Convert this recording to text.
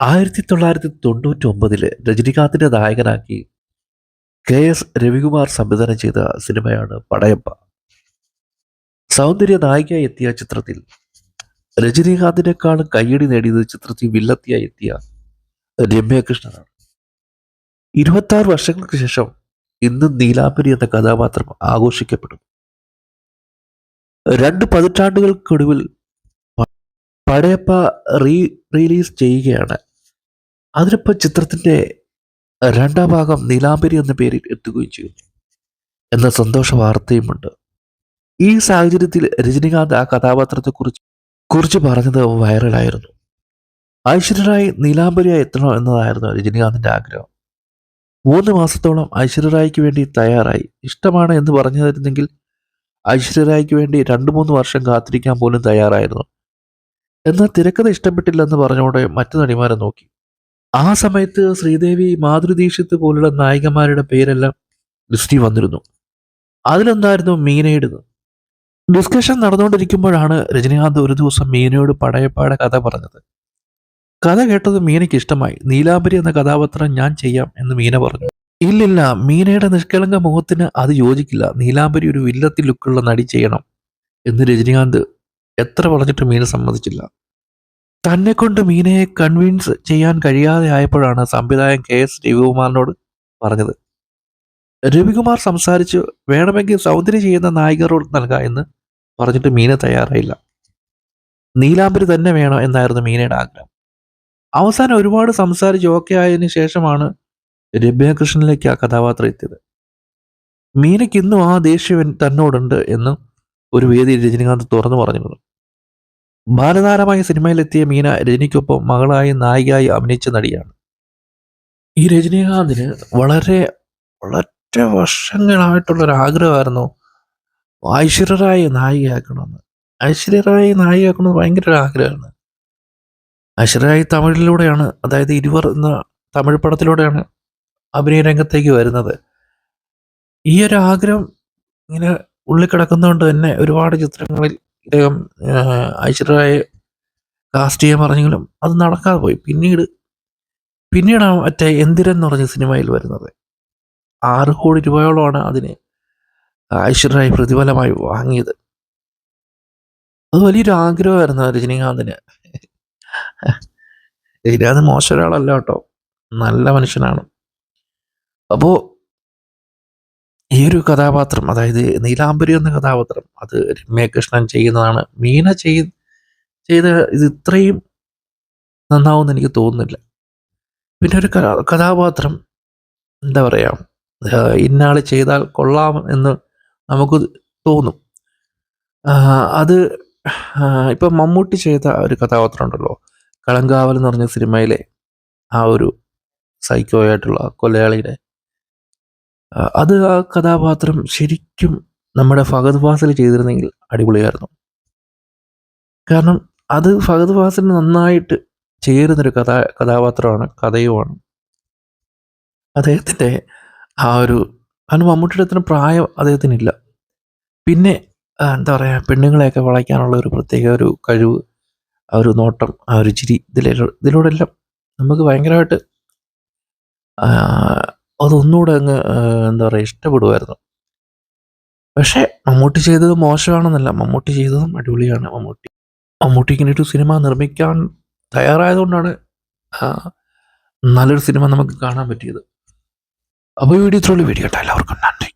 ആയിരത്തി തൊള്ളായിരത്തി തൊണ്ണൂറ്റി ഒമ്പതിൽ രജനികാന്തിന്റെ നായകനാക്കി കെ എസ് രവികുമാർ സംവിധാനം ചെയ്ത സിനിമയാണ് പടയപ്പ. സൗന്ദര്യ നായികയായി എത്തിയ ചിത്രത്തിൽ രജനീകാന്തിനേക്കാളും കയ്യടി നേടിയത് ചിത്രത്തിൽ വില്ലത്തിയായി എത്തിയ രമ്യകൃഷ്ണനാണ്. ഇരുപത്തി ആറ് വർഷങ്ങൾക്ക് ശേഷം ഇന്ന് നീലാംബരി എന്ന കഥാപാത്രം ആഘോഷിക്കപ്പെടും. രണ്ട് പതിറ്റാണ്ടുകൾക്കൊടുവിൽ പടയപ്പ റീ റിലീസ് ചെയ്യുകയാണ് അതിനൊപ്പം ചിത്രത്തിന്റെ രണ്ടാം ഭാഗം നീലാംബരി എന്ന പേരിൽ എത്തുകയും ചെയ്യുന്നു എന്ന സന്തോഷ വാർത്തയുമുണ്ട്. ഈ സാഹചര്യത്തിൽ രജനികാന്ത് ആ കഥാപാത്രത്തെ കുറിച്ച് കുറിച്ച് പറഞ്ഞത് വൈറലായിരുന്നു. ഐശ്വര്യറായി നീലാംബരിയായി എത്തണം എന്നതായിരുന്നു രജനീകാന്തിന്റെ ആഗ്രഹം. മൂന്ന് മാസത്തോളം ഐശ്വര്യറായിക്ക് വേണ്ടി തയ്യാറായി. ഇഷ്ടമാണ് എന്ന് പറഞ്ഞിരുന്നെങ്കിൽ ഐശ്വര്യറായിക്ക് വേണ്ടി രണ്ട് മൂന്ന് വർഷം കാത്തിരിക്കാൻ പോലും തയ്യാറായിരുന്നു. എന്നാൽ തിരക്കഥ ഇഷ്ടപ്പെട്ടില്ലെന്ന് പറഞ്ഞുകൊണ്ട് മറ്റു നടിമാരെ നോക്കി. ആ സമയത്ത് ശ്രീദേവി മാധുരി ദീക്ഷിത് പോലുള്ള നായികമാരുടെ പേരെല്ലാം ലിസ്റ്റിൽ വന്നിരുന്നു. അതിലൊന്നായിരുന്നു മീനയുടേത് ഡിസ്കഷൻ നടന്നുകൊണ്ടിരിക്കുമ്പോഴാണ് രജനീകാന്ത് ഒരു ദിവസം മീനയോട് പടയപ്പാടെ കഥ പറഞ്ഞത്. കഥ കേട്ടത് മീനയ്ക്ക് ഇഷ്ടമായി. നീലാംബരി എന്ന കഥാപാത്രം ഞാൻ ചെയ്യാം എന്ന് മീന പറഞ്ഞു. ഇല്ലില്ല മീനയുടെ നിഷ്കളങ്ക മുഖത്തിന് അത് യോജിക്കില്ല. നീലാംബരി ഒരു വില്ലത്തി ലുക്കുള്ള നടി ചെയ്യണം എന്ന് രജനീകാന്ത് എത്ര പറഞ്ഞിട്ട് മീന സമ്മതിച്ചില്ല. തന്നെ കൊണ്ട് മീനയെ കൺവിൻസ് ചെയ്യാൻ കഴിയാതെ ആയപ്പോഴാണ് സംവിധായകൻ കെ എസ് രവികുമാറിനോട് പറഞ്ഞത്. രവികുമാർ സംസാരിച്ച് വേണമെങ്കിൽ സൗന്ദര്യം ചെയ്യുന്ന നായിക റോൾ നൽകാം എന്ന് പറഞ്ഞിട്ട് മീന തയ്യാറായില്ല. നീലാംബരി തന്നെ വേണം എന്നായിരുന്നു മീനയുടെ ആഗ്രഹം. അവസാനം ഒരുപാട് സംസാരിച്ച് ഓക്കെ ആയതിനു ശേഷമാണ് രമ്യകൃഷ്ണനിലേക്ക് ആ കഥാപാത്രം എത്തിയത്. മീനയ്ക്ക് ഇന്നും ആ ദേഷ്യം തന്നോടുണ്ട് എന്ന് ഒരു വേദി രജനീകാന്ത് തുറന്നു പറഞ്ഞിരുന്നു. ബാലതാരമായ സിനിമയിലെത്തിയ മീന രജനിക്കൊപ്പം മകളായി നായികയായി അഭിനയിച്ച നടിയാണ്. ഈ രജനീകാന്തിന് വളരെ വളരെ വർഷങ്ങളായിട്ടുള്ള ഒരു ആഗ്രഹമായിരുന്നു ഐശ്വര്യറായി നായികയാക്കണമെന്ന്. ഐശ്വര്യറായി നായികയാക്കണമെന്ന് ഭയങ്കര ഒരു ആഗ്രഹമാണ് ഐശ്വര്യറായി തമിഴിലൂടെയാണ് അതായത് ഇരുവർ എന്ന തമിഴ് പടത്തിലൂടെയാണ് അഭിനയ രംഗത്തേക്ക് വരുന്നത്. ഈ ഒരു ആഗ്രഹം ഇങ്ങനെ ഉള്ളിൽ കിടക്കുന്നതുകൊണ്ട് തന്നെ ഒരുപാട് ചിത്രങ്ങളിൽ ഇദ്ദേഹം ആഹ്, ഐശ്വര്യറായെ കാസ്റ്റ് ചെയ്യാൻ പറഞ്ഞെങ്കിലും അത് നടക്കാതെ പോയി. പിന്നീട് പിന്നീടാണ് മറ്റേ എന്തിരൻ എന്ന് പറഞ്ഞ സിനിമയിൽ വരുന്നത്. ആറ് കോടി രൂപയോളമാണ് അതിന് ഐശ്വര്യറായി പ്രതിഫലമായി വാങ്ങിയത്. അത് വലിയൊരു ആഗ്രഹമായിരുന്നു രജനീകാന്തിന്. രജനീകാന്ത് മോശം ഒരാളല്ല കേട്ടോ. നല്ല മനുഷ്യനാണ്. അപ്പോൾ ഈ ഒരു കഥാപാത്രം അതായത് നീലാംബരി എന്ന കഥാപാത്രം അത് രമ്യകൃഷ്ണൻ ചെയ്യുന്നതാണ്. മീന ചെയ് ചെയ്ത ഇത് ഇത്രയും നന്നാവുമെന്ന് എനിക്ക് തോന്നുന്നില്ല. പിന്നെ ഒരു കഥാപാത്രം എന്താ പറയുക ഇന്നാൾ ചെയ്താൽ കൊള്ളാം എന്ന് നമുക്ക് തോന്നും. അത് ഇപ്പം മമ്മൂട്ടി ചെയ്ത ഒരു കഥാപാത്രം ഉണ്ടല്ലോ കളങ്കാവൽ എന്ന് പറഞ്ഞ സിനിമയിലെ ആ ഒരു സൈക്കോ ആയിട്ടുള്ള കൊലയാളിയുടെ അത് ആ കഥാപാത്രം ശരിക്കും നമ്മുടെ ഫഹദ് ഫാസിൽ ചെയ്തിരുന്നെങ്കിൽ അടിപൊളിയായിരുന്നു. കാരണം അത് ഫഹദ് ഫാസിൽ നന്നായിട്ട് ചേരുന്നൊരു കഥാ കഥാപാത്രമാണ് കഥയുമാണ്. അദ്ദേഹത്തിന്റെ ആ ഒരു കാരണം മമ്മൂട്ടിയുടെ അത്ര പ്രായം അദ്ദേഹത്തിനില്ല. പിന്നെ എന്താ പറയുക പെണ്ണുങ്ങളെയൊക്കെ വളയ്ക്കാനുള്ള ഒരു പ്രത്യേക ഒരു കഴിവ് ആ ഒരു നോട്ടം ആ ഒരു ചിരി ഇതിലെ ഇതിലൂടെ എല്ലാം നമുക്ക് ഭയങ്കരമായിട്ട് അതൊന്നുകൂടെ അങ്ങ് എന്താ പറയുക ഇഷ്ടപ്പെടുമായിരുന്നു. പക്ഷേ മമ്മൂട്ടി ചെയ്തത് മോശമാണെന്നല്ല. മമ്മൂട്ടി ചെയ്തതും അടിപൊളിയാണ് മമ്മൂട്ടി. മമ്മൂട്ടി ഇങ്ങനെ ഒരു സിനിമ നിർമ്മിക്കാൻ തയ്യാറായതുകൊണ്ടാണ് നല്ലൊരു സിനിമ നമുക്ക് കാണാൻ പറ്റിയത്. അപ്പോൾ വീഡിയോ ഇത്രയുള്ള വീഡിയോ കേട്ടോ എല്ലാവർക്കും നന്ദി.